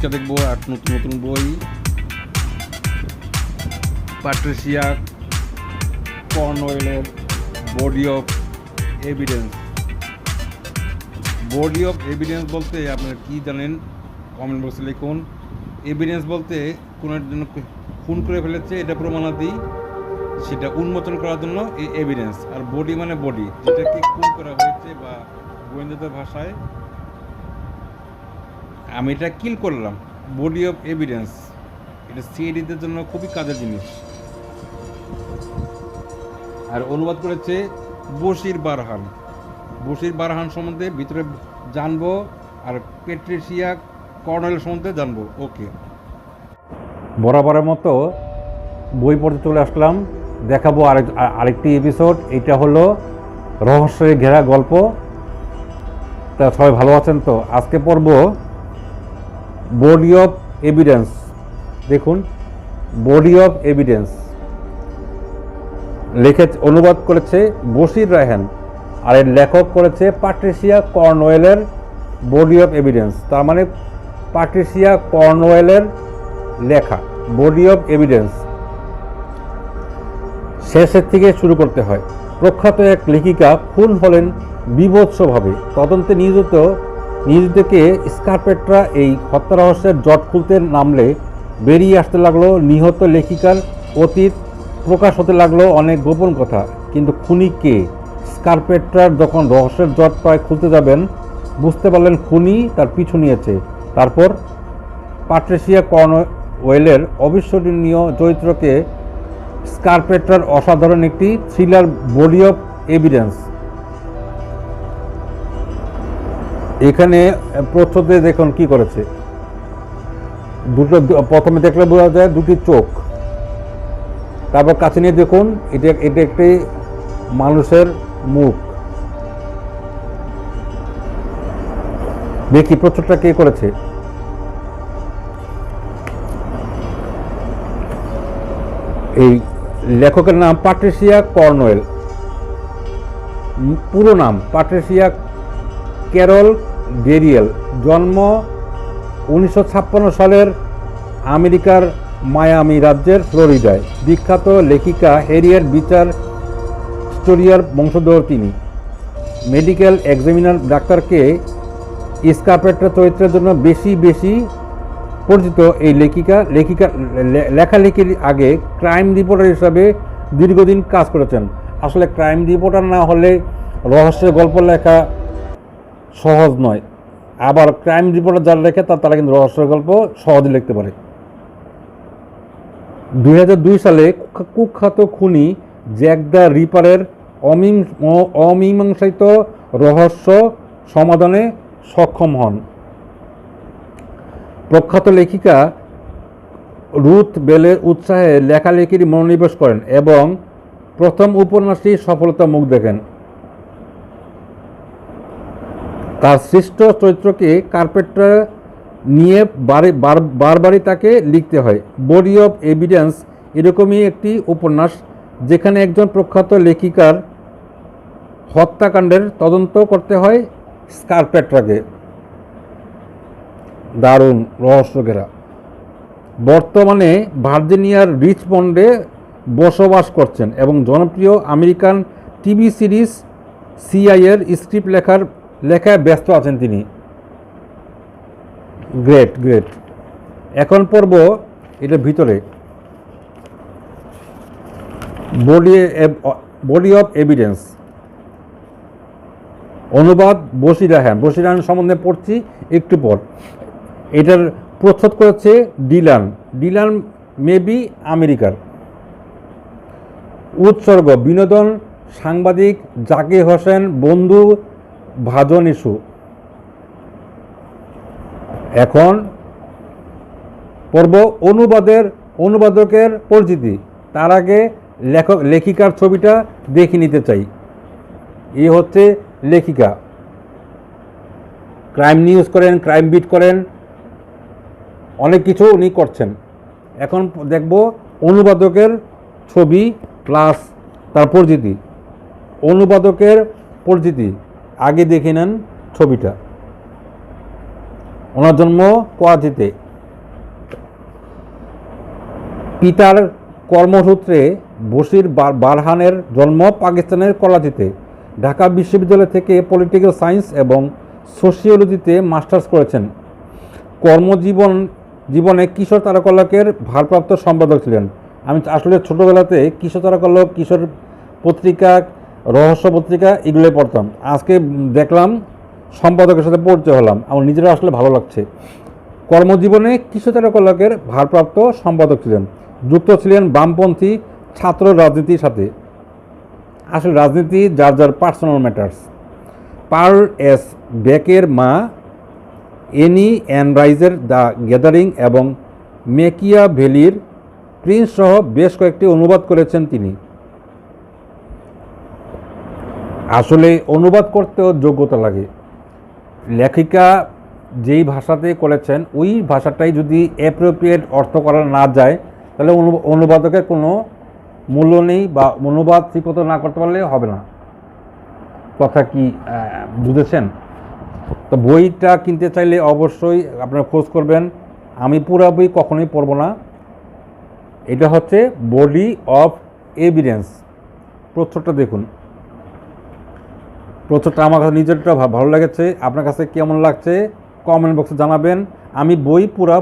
আজকে দেখব এক নতুন নতুন বই। Patricia কর্নওয়েলের body of evidence body of evidence বলতে আপনারা কি জানেন? কমেন্ট বক্সে লিখুন। এভিডেন্স বলতে কোনো জন্য খুন করে ফেলেছে, এটা প্রমাণাদি। সেটা উন্মোচন করার জন্য এই এভিডেন্স আর বডি মানে বডি যেটা যেটাকে খুন করা হয়েছে বা গোয়েন্দাদের ভাষায় আমি এটা কিল করলাম। বডি অফ এভিডেন্স এটা সিএডিদের জন্য খুবই কাজের জিনিস। আর অনুবাদ করেছে বশির বারহান। বশির বারহান সম্বন্ধে ভিতরে জানব আর পেট্রিসিয়া কর্নেল সম্বন্ধে জানব। ওকে বরাবরের মতো বই পড়তে চলে আসলাম। দেখাবো আরেক, আরেকটি এপিসোড এটা হলো রহস্যের ঘেরা গল্প। তা সবাই ভালো আছেন তো? আজকে পড়ব বডি অফ এভিডেন্স দেখুন বডি অফ এভিডেন্স লিখে অনুবাদ করেছে বশির রায়হান, আর এর লেখক করেছে পাট্রিসিয়া কর্নওয়েলের বডি অফ এভিডেন্স তার মানে পাট্রিসিয়া কর্নওয়েলের লেখা বডি অফ এভিডেন্স শেষের থেকে শুরু করতে হয়। প্রখ্যাত এক লেখিকা খুন হলেন বিভৎসভাবে। তদন্তে নিয়োজিত নিয়োজিতকে স্কারপেটরা এই হত্যা রহস্যের জট খুলতে নামলে বেরিয়ে আসতে লাগল নিহত লেখিকার অতীত, প্রকাশ হতে লাগল অনেক গোপন কথা। কিন্তু খুনি কে? স্কারপেট্রার যখন রহস্যের জট প্রায় খুলতে যাবেন, বুঝতে পারলেন খুনি তার পিছু নিয়েছে। তারপর পাট্রেসিয়া কর্নওয়েলের অবিস্মরণীয় চরিত্রকে স্কারপেট্রার অসাধারণ একটি থ্রিলার বডি অফ এভিডেন্স এখানে প্রচ্ছদে দেখুন কি করেছে। দুটো প্রথমে দেখলে বোঝা যায় দুটি চোখ। তারপর কাছে নিয়ে দেখুন এটা এটা একটি মানুষের মুখ। দেখি প্রচ্ছদটা কে করেছে। এই লেখকের নাম পাট্রিসিয়া কর্নওয়েল উম, পুরো নাম পাট্রিসিয়া ক্যারল ডেরিয়েল জন্ম উনিশশো ছাপ্পান্ন সালের আমেরিকার মায়ামি রাজ্যের ফ্লোরিডায়। বিখ্যাত লেখিকা হেরিয়ার বিচার স্টোরিয়ার বংশধর তিনি। মেডিকেল এক্সামিনার ডাক্তারকে স্কার্পেট্রা চরিত্রের জন্য বেশি বেশি পরিচিত এই লেখিকা। লেখিকা লেখালেখির আগে ক্রাইম রিপোর্টার হিসাবে দীর্ঘদিন কাজ করেছেন। আসলে ক্রাইম রিপোর্টার না হলে রহস্যের গল্প লেখা সহজ নয়। আবার ক্রাইম রিপোর্টার যারা লেখে তার তারা কিন্তু রহস্য গল্প সহজে লিখতে পারে। দু হাজার দুই সালে কুখ্যাত খুনি জ্যাক দ্য রিপারের অমীমাংসিত রহস্য সমাধানে সক্ষম হন। প্রখ্যাত লেখিকা রুথ বেলের উৎসাহে লেখালেখির মনোনিবেশ করেন এবং প্রথম উপন্যাসটি সফলতা মুখ দেখেন। তার সৃষ্ট চরিত্রকে কার্পেটরা নিয়ে বারে বার- বারবারই তাকে লিখতে হয়। বডি অফ এভিডেন্স এরকমই একটি উপন্যাস যেখানে একজন প্রখ্যাত লেখিকার হত্যাকাণ্ডের তদন্ত করতে হয় স্কারপেট্রাকে। দারুণ রহস্য ঘেরা। বর্তমানে ভার্জিনিয়ার রিচমন্ডে বসবাস করছেন এবং জনপ্রিয় আমেরিকান টিভি সিরিজ সিআইয়ের স্ক্রিপ্ট লেখার লেখায় ব্যস্ত আছেন তিনি। গ্রেট গ্রেট এখন পর্ব এটার ভিতরে। বডি বডি অফ এভিডেন্স অনুবাদ বসিরা হ্যাঁ বসিরাহান সম্বন্ধে পড়ছি, একটু পর। এটার প্রচ্ছদ করেছে ডিলান। ডিলান মেবি আমেরিকার। উৎসর্গ, বিনোদন সাংবাদিক জাকির হোসেন, বন্ধু ভাজন ইস্যু এখন পর্ব অনুবাদের, অনুবাদকের পরিচিতি। তার আগে লেখক, লেখিকার ছবিটা দেখে নিতে চাই। এ হচ্ছে লেখিকা। ক্রাইম নিউজ করেন, ক্রাইম বিট করেন, অনেক কিছু উনি করছেন। এখন দেখব অনুবাদকের ছবি প্লাস তার পরিচিতি। অনুবাদকের পরিচিতি। আগে দেখে নেন ছবিটা। ওনার জন্ম করাচিতে পিতার কর্মসূত্রে বসির বারহানের জন্ম পাকিস্তানের করাচিতে। ঢাকা বিশ্ববিদ্যালয় থেকে পলিটিক্যাল সায়েন্স এবং সোশিওলজিতে মাস্টার্স করেছেন। কর্মজীবন জীবনে কিশোর তারকালকের ভারপ্রাপ্ত সম্পাদক ছিলেন। আমি আসলে ছোটোবেলাতে কিশোর তারকালক, কিশোর পত্রিকা রহস্য পত্রিকা এগুলোই পড়তাম। আজকে দেখলাম, সম্পাদকের সাথে পড়তে হলাম। আমার নিজেরা আসলে ভালো লাগছে। কর্মজীবনে কিশোর তারকলকের ভারপ্রাপ্ত সম্পাদক ছিলেন। যুক্ত ছিলেন বামপন্থী ছাত্র রাজনীতির সাথে। আসলে রাজনীতি, যার যার পার্সোনাল ম্যাটার্স পার এস বেকের মা, এনি অ্যান্ড রাইজের দ্য গ্যাদারিং এবং মেকিয়া ভ্যালির প্রিন্স সহ বেশ কয়েকটি অনুবাদ করেছেন তিনি। আসলে অনুবাদ করতেও যোগ্যতা লাগে। লেখিকা যেই ভাষাতে করেছেন, ওই ভাষাটাই যদি অ্যাপ্রোপ্রিয়েট অর্থ করা না যায়, তাহলে অনু- অনুবাদকের কোনো মূল্য নেই বা অনুবাদ ঠিকমতো না করতে পারলে হবে না। কথা কি বুঝেছেন? তো বইটা কিনতে চাইলে অবশ্যই আপনারা খোঁজ করবেন। আমি পুরো বই কখনোই পড়ব না। এটা হচ্ছে বডি অফ এভিডেন্স। প্রচ্ছদটা দেখুন। প্রচ্ছদটা আমার কাছে নিজেরটা ভালো লেগেছে। আপনার কাছে কেমন লাগছে? কমেন্ট বক্সে জানাবেন। আমি বই পুরা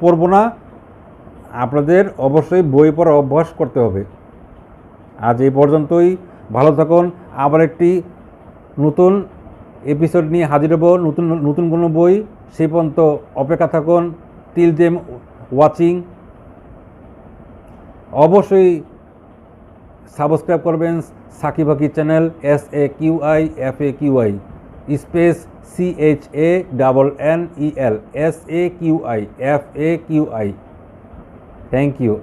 পড়ব না। আপনাদের অবশ্যই বই পড়া অভ্যাস করতে হবে। আজ এই পর্যন্তই। ভালো থাকুন। আবার একটি নতুন এপিসোড নিয়ে হাজির হব। নতুন নতুন কোনো বই। সে পর্যন্ত অপেক্ষা থাকুন। টিল দেম ওয়াচিং অবশ্যই সাবস্ক্রাইব করবেন Sakib Haki channel S A Q I F A Q I space C H A double N E L S A Q I F A Q I thank you